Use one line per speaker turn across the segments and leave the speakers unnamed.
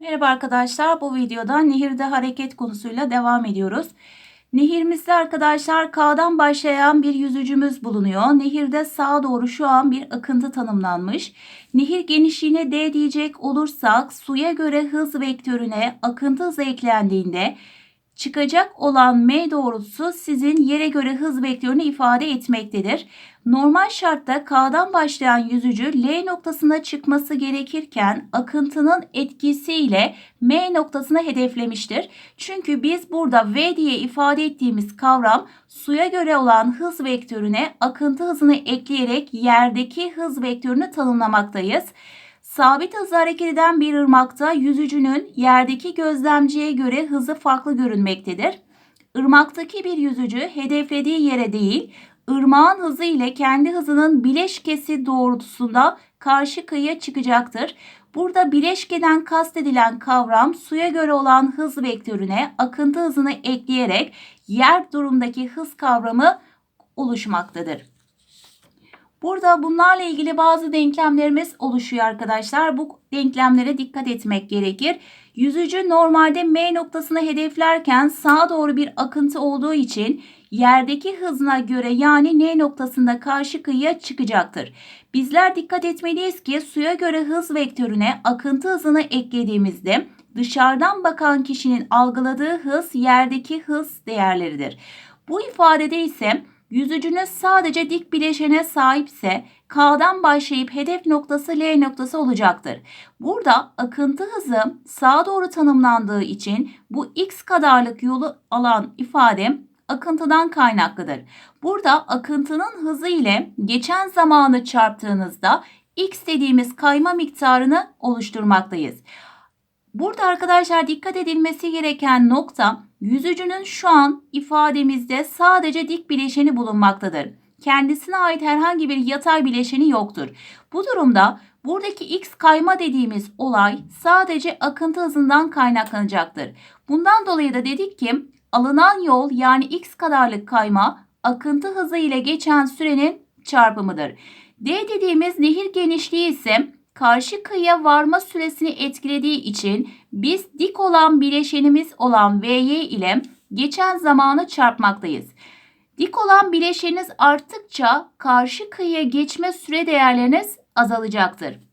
Merhaba arkadaşlar. Bu videoda nehirde hareket konusuyla devam ediyoruz. Nehirimizde arkadaşlar K'dan başlayan bir yüzücümüz bulunuyor. Nehirde sağa doğru şu an bir akıntı tanımlanmış. Nehir genişliğine D diyecek olursak suya göre hız vektörüne akıntı hızı eklendiğinde çıkacak olan M doğrultusu sizin yere göre hız vektörünü ifade etmektedir. Normal şartta K'dan başlayan yüzücü L noktasına çıkması gerekirken akıntının etkisiyle M noktasını hedeflemiştir. Çünkü biz burada V diye ifade ettiğimiz kavram suya göre olan hız vektörüne akıntı hızını ekleyerek yerdeki hız vektörünü tanımlamaktayız. Sabit hızla hareket eden bir ırmakta yüzücünün yerdeki gözlemciye göre hızı farklı görünmektedir. Irmaktaki bir yüzücü hedeflediği yere değil, ırmağın hızı ile kendi hızının bileşkesi doğrultusunda karşı kıyıya çıkacaktır. Burada bileşkeden kastedilen kavram suya göre olan hız vektörüne akıntı hızını ekleyerek yer durumdaki hız kavramı oluşmaktadır. Burada bunlarla ilgili bazı denklemlerimiz oluşuyor arkadaşlar. Bu denklemlere dikkat etmek gerekir. Yüzücü normalde M noktasını hedeflerken sağa doğru bir akıntı olduğu için yerdeki hızına göre yani N noktasında karşı kıyıya çıkacaktır. Bizler dikkat etmeliyiz ki suya göre hız vektörüne akıntı hızını eklediğimizde dışarıdan bakan kişinin algıladığı hız yerdeki hız değerleridir. Bu ifadede ise yüzücünüz sadece dik bileşene sahipse K'dan başlayıp hedef noktası L noktası olacaktır. Burada akıntı hızı sağa doğru tanımlandığı için bu x kadarlık yolu alan ifade akıntıdan kaynaklıdır. Burada akıntının hızı ile geçen zamanı çarptığınızda x dediğimiz kayma miktarını oluşturmaktayız. Burada arkadaşlar dikkat edilmesi gereken nokta yüzücünün şu an ifademizde sadece dik bileşeni bulunmaktadır. Kendisine ait herhangi bir yatay bileşeni yoktur. Bu durumda buradaki x kayma dediğimiz olay sadece akıntı hızından kaynaklanacaktır. Bundan dolayı da dedik ki alınan yol yani x kadarlık kayma akıntı hızı ile geçen sürenin çarpımıdır. D dediğimiz nehir genişliği ise karşı kıyıya varma süresini etkilediği için biz dik olan bileşenimiz olan Vy ile geçen zamanı çarpmaktayız. Dik olan bileşeniniz arttıkça karşı kıyıya geçme süre değerleriniz azalacaktır.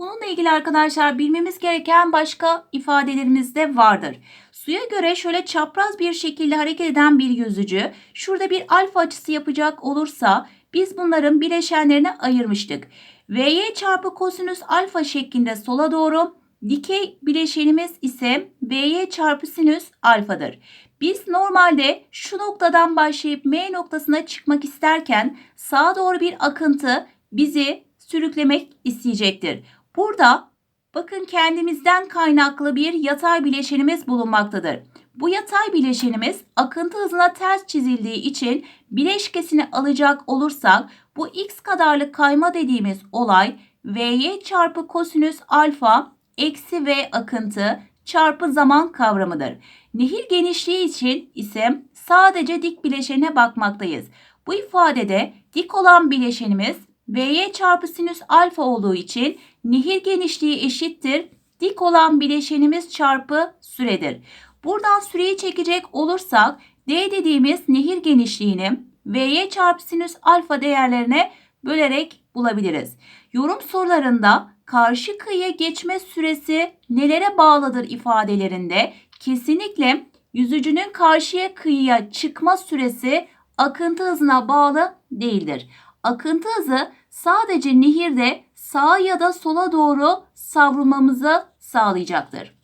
Bununla ilgili arkadaşlar bilmemiz gereken başka ifadelerimiz de vardır. Suya göre şöyle çapraz bir şekilde hareket eden bir yüzücü şurada bir alfa açısı yapacak olursa biz bunların bileşenlerini ayırmıştık. Vy çarpı kosinüs alfa şeklinde sola doğru dikey bileşenimiz ise Vy çarpı sinüs alfadır. Biz normalde şu noktadan başlayıp M noktasına çıkmak isterken sağa doğru bir akıntı bizi sürüklemek isteyecektir. Burada bakın kendimizden kaynaklı bir yatay bileşenimiz bulunmaktadır. Bu yatay bileşenimiz akıntı hızına ters çizildiği için bileşkesini alacak olursak bu x kadarlık kayma dediğimiz olay Vy çarpı kosinüs alfa eksi V akıntı çarpı zaman kavramıdır. Nehir genişliği için ise sadece dik bileşene bakmaktayız. Bu ifadede dik olan bileşenimiz Vy çarpı sinüs alfa olduğu için nehir genişliği eşittir. Dik olan bileşenimiz çarpı süredir. Buradan süreyi çekecek olursak D dediğimiz nehir genişliğini Vy çarpı sinüs alfa değerlerine bölerek bulabiliriz. Yorum sorularında karşı kıyıya geçme süresi nelere bağlıdır ifadelerinde kesinlikle yüzücünün karşıya kıyıya çıkma süresi akıntı hızına bağlı değildir. Akıntı hızı sadece nehirde sağa ya da sola doğru savrulmamızı sağlayacaktır.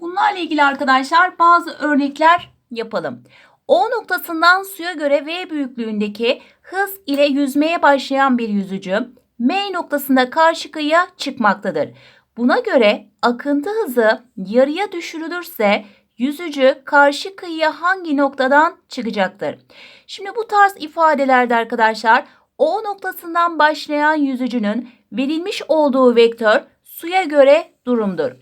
Bunlarla ilgili arkadaşlar bazı örnekler yapalım. O noktasından suya göre V büyüklüğündeki hız ile yüzmeye başlayan bir yüzücü M noktasında karşı kıyıya çıkmaktadır. Buna göre akıntı hızı yarıya düşürülürse yüzücü karşı kıyıya hangi noktadan çıkacaktır? Şimdi bu tarz ifadelerde arkadaşlar O noktasından başlayan yüzücünün verilmiş olduğu vektör suya göre durumdur.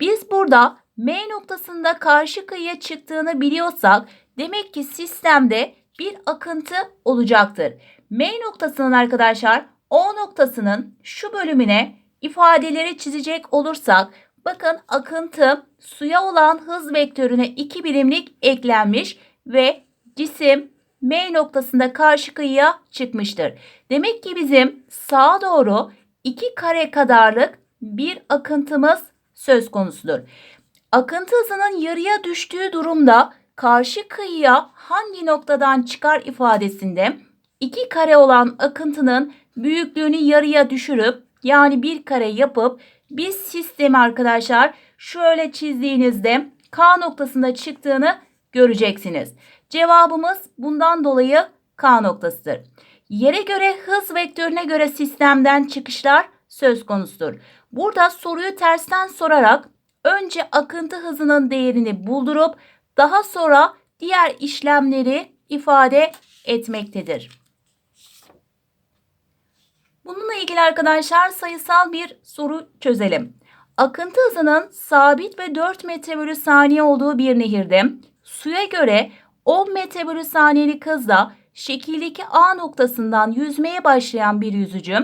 Biz burada M noktasında karşı kıyıya çıktığını biliyorsak demek ki sistemde bir akıntı olacaktır. M noktasının arkadaşlar O noktasının şu bölümüne ifadeleri çizecek olursak bakın akıntı suya olan hız vektörüne 2 birimlik eklenmiş ve cisim M noktasında karşı kıyıya çıkmıştır. Demek ki bizim sağa doğru 2 kare kadarlık bir akıntımız söz konusudur. Akıntı hızının yarıya düştüğü durumda karşı kıyıya hangi noktadan çıkar ifadesinde iki kare olan akıntının büyüklüğünü yarıya düşürüp yani bir kare yapıp biz sistemi arkadaşlar şöyle çizdiğinizde K noktasında çıktığını göreceksiniz. Cevabımız bundan dolayı K noktasıdır. Yere göre hız vektörüne göre sistemden çıkışlar söz konusudur. Burada soruyu tersten sorarak önce akıntı hızının değerini buldurup daha sonra diğer işlemleri ifade etmektedir. İlgili arkadaşlar sayısal bir soru çözelim. Akıntı hızının sabit ve 4 metre bölü saniye olduğu bir nehirde suya göre 10 metre bölü saniyelik hızla şekildeki A noktasından yüzmeye başlayan bir yüzücü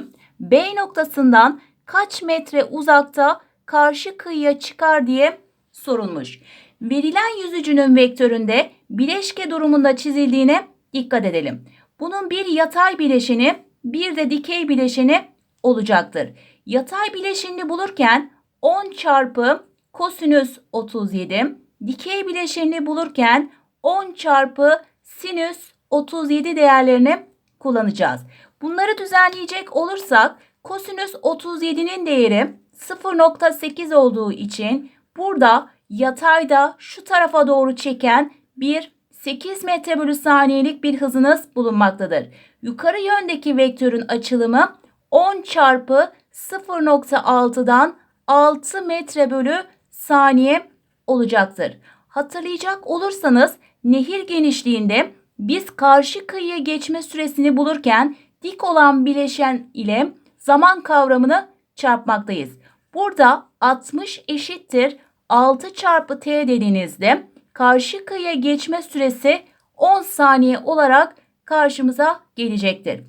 B noktasından kaç metre uzakta karşı kıyıya çıkar diye sorulmuş. Verilen yüzücünün vektöründe bileşke durumunda çizildiğine dikkat edelim. Bunun bir yatay bileşeni bir de dikey bileşeni olacaktır. Yatay bileşenini bulurken 10 çarpı kosinüs 37, dikey bileşenini bulurken 10 çarpı sinüs 37 değerlerini kullanacağız. Bunları düzenleyecek olursak kosinüs 37'nin değeri 0.8 olduğu için burada yatayda şu tarafa doğru çeken bir 8 metre bölü saniyelik bir hızınız bulunmaktadır. Yukarı yöndeki vektörün açılımı 10 çarpı 0.6'dan 6 metre bölü saniye olacaktır. Hatırlayacak olursanız nehir genişliğinde biz karşı kıyıya geçme süresini bulurken dik olan bileşen ile zaman kavramını çarpmaktayız. Burada 60 eşittir 6 çarpı t dediğinizde karşı kıyıya geçme süresi 10 saniye olarak karşımıza gelecektir.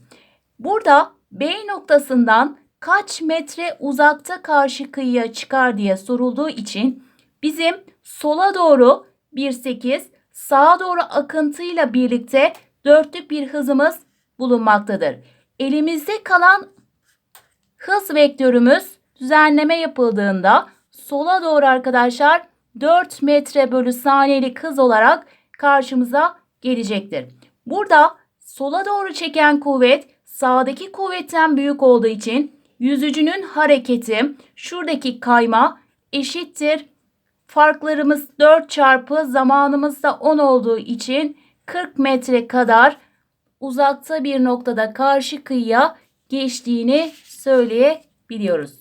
Burada B noktasından kaç metre uzakta karşı kıyıya çıkar diye sorulduğu için bizim sola doğru 1.8 sağa doğru akıntıyla birlikte dörtlük bir hızımız bulunmaktadır. Elimizde kalan hız vektörümüz düzenleme yapıldığında sola doğru arkadaşlar 4 metre bölü saniyelik hız olarak karşımıza gelecektir. Burada sola doğru çeken kuvvet sağdaki kuvvetten büyük olduğu için yüzücünün hareketi şuradaki kayma eşittir. Farklarımız 4 çarpı zamanımız da 10 olduğu için 40 metre kadar uzakta bir noktada karşı kıyıya geçtiğini söyleyebiliyoruz.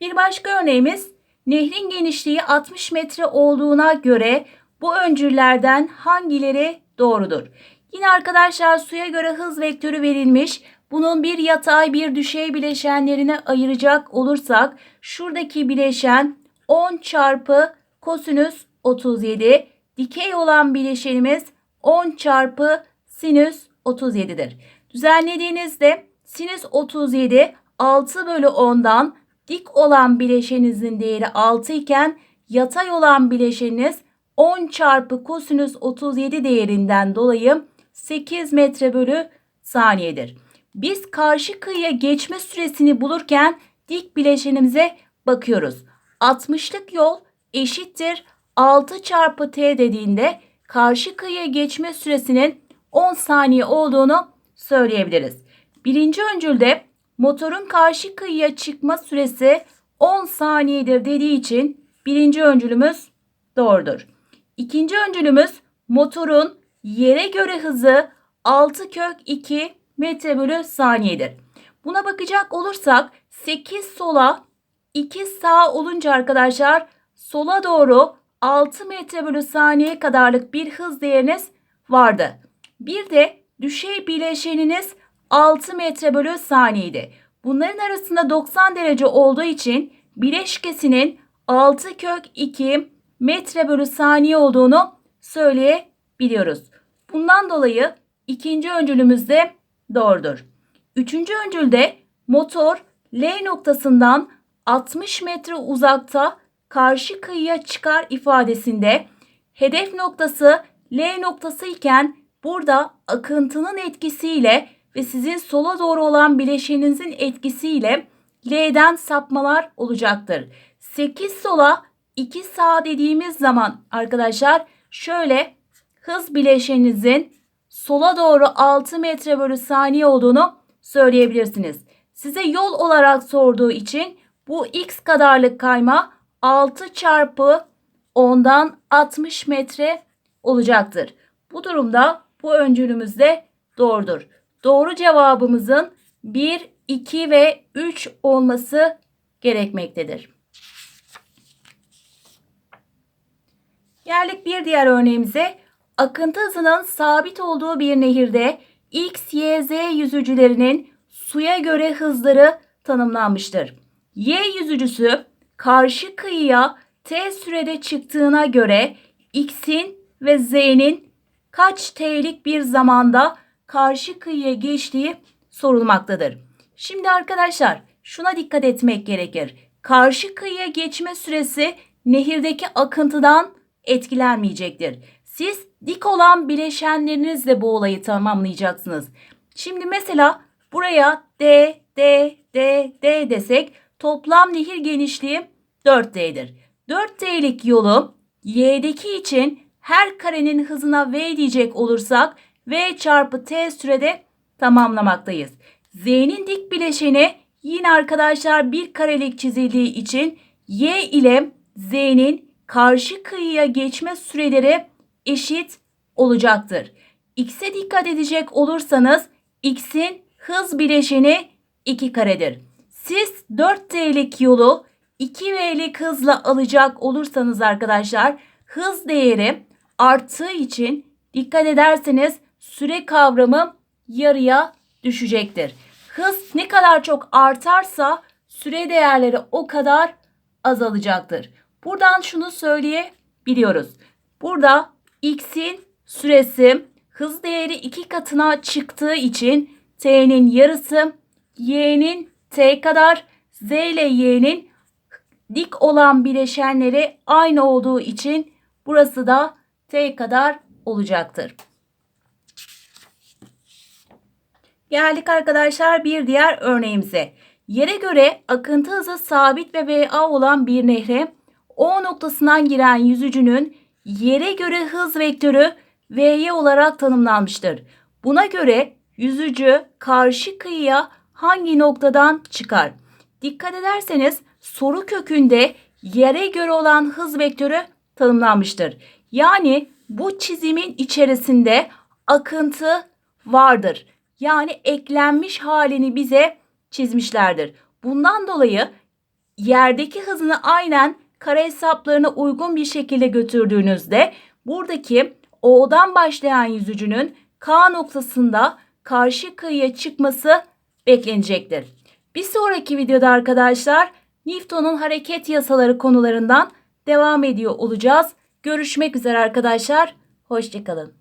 Bir başka örneğimiz nehrin genişliği 60 metre olduğuna göre bu öncüllerden hangileri doğrudur? Yine arkadaşlar suya göre hız vektörü verilmiş. Bunun bir yatay bir düşey bileşenlerine ayıracak olursak şuradaki bileşen 10 çarpı kosinüs 37. Dikey olan bileşenimiz 10 çarpı sinüs 37'dir. Düzenlediğinizde sinüs 37 6 bölü 10'dan dik olan bileşeninizin değeri 6 iken yatay olan bileşeniniz 10 çarpı kosinüs 37 değerinden dolayı 8 metre bölü saniyedir. Biz karşı kıyıya geçme süresini bulurken dik bileşenimize bakıyoruz. 60'lık yol eşittir 6 çarpı t dediğinde karşı kıyıya geçme süresinin 10 saniye olduğunu söyleyebiliriz. Birinci öncülde motorun karşı kıyıya çıkma süresi 10 saniyedir dediği için birinci öncülümüz doğrudur. İkinci öncülümüz motorun yere göre hızı 6 kök 2 metre bölü saniyedir. Buna bakacak olursak 8 sola 2 sağ olunca arkadaşlar sola doğru 6 metre bölü saniye kadarlık bir hız değeriniz vardı. Bir de düşey bileşeniniz 6 metre bölü saniyeydi. Bunların arasında 90 derece olduğu için bileşkesinin 6 kök 2 metre bölü saniye olduğunu söyleyebiliyoruz. Bundan dolayı ikinci öncülümüz de doğrudur. Üçüncü öncülde motor L noktasından 60 metre uzakta karşı kıyıya çıkar ifadesinde hedef noktası L noktası iken burada akıntının etkisiyle ve sizin sola doğru olan bileşeninizin etkisiyle L'den sapmalar olacaktır. 8 sola 2 sağa dediğimiz zaman arkadaşlar şöyle hız bileşeninizin sola doğru 6 metre bölü saniye olduğunu söyleyebilirsiniz. Size yol olarak sorduğu için bu x kadarlık kayma 6 çarpı 10'dan 60 metre olacaktır. Bu durumda bu öncülümüz de doğrudur. Doğru cevabımızın 1, 2 ve 3 olması gerekmektedir. Geldik bir diğer örneğimize. Akıntı hızının sabit olduğu bir nehirde X, Y, Z yüzücülerinin suya göre hızları tanımlanmıştır. Y yüzücüsü karşı kıyıya T sürede çıktığına göre X'in ve Z'nin kaç T'lik bir zamanda karşı kıyıya geçtiği sorulmaktadır. Şimdi arkadaşlar şuna dikkat etmek gerekir. Karşı kıyıya geçme süresi nehirdeki akıntıdan etkilenmeyecektir. Siz dik olan bileşenlerinizle bu olayı tamamlayacaksınız. Şimdi mesela buraya D, D, D, D desek toplam nehir genişliği 4D'dir. 4D'lik yolu Y'deki için her karenin hızına V diyecek olursak V çarpı T sürede tamamlamaktayız. Z'nin dik bileşeni yine arkadaşlar bir karelik çizildiği için Y ile Z'nin karşı kıyıya geçme süreleri eşit olacaktır. X'e dikkat edecek olursanız X'in hız bileşeni 2 karedir. Siz 4T'lik yolu 2V'lik hızla alacak olursanız arkadaşlar hız değeri arttığı için dikkat ederseniz süre kavramı yarıya düşecektir. Hız ne kadar çok artarsa süre değerleri o kadar azalacaktır. Buradan şunu söyleyebiliyoruz. Burada x'in süresi hız değeri iki katına çıktığı için t'nin yarısı y'nin t kadar z ile y'nin dik olan bileşenleri aynı olduğu için burası da t kadar olacaktır. Geldik arkadaşlar bir diğer örneğimize. Yere göre akıntı hızı sabit ve VA olan bir nehre O noktasından giren yüzücünün yere göre hız vektörü Vy olarak tanımlanmıştır. Buna göre yüzücü karşı kıyıya hangi noktadan çıkar? Dikkat ederseniz soru kökünde yere göre olan hız vektörü tanımlanmıştır. Yani bu çizimin içerisinde akıntı vardır. Yani eklenmiş halini bize çizmişlerdir. Bundan dolayı yerdeki hızını aynen kare hesaplarına uygun bir şekilde götürdüğünüzde buradaki O'dan başlayan yüzücünün K noktasında karşı kıyıya çıkması beklenecektir. Bir sonraki videoda arkadaşlar Newton'un hareket yasaları konularından devam ediyor olacağız. Görüşmek üzere arkadaşlar. Hoşçakalın.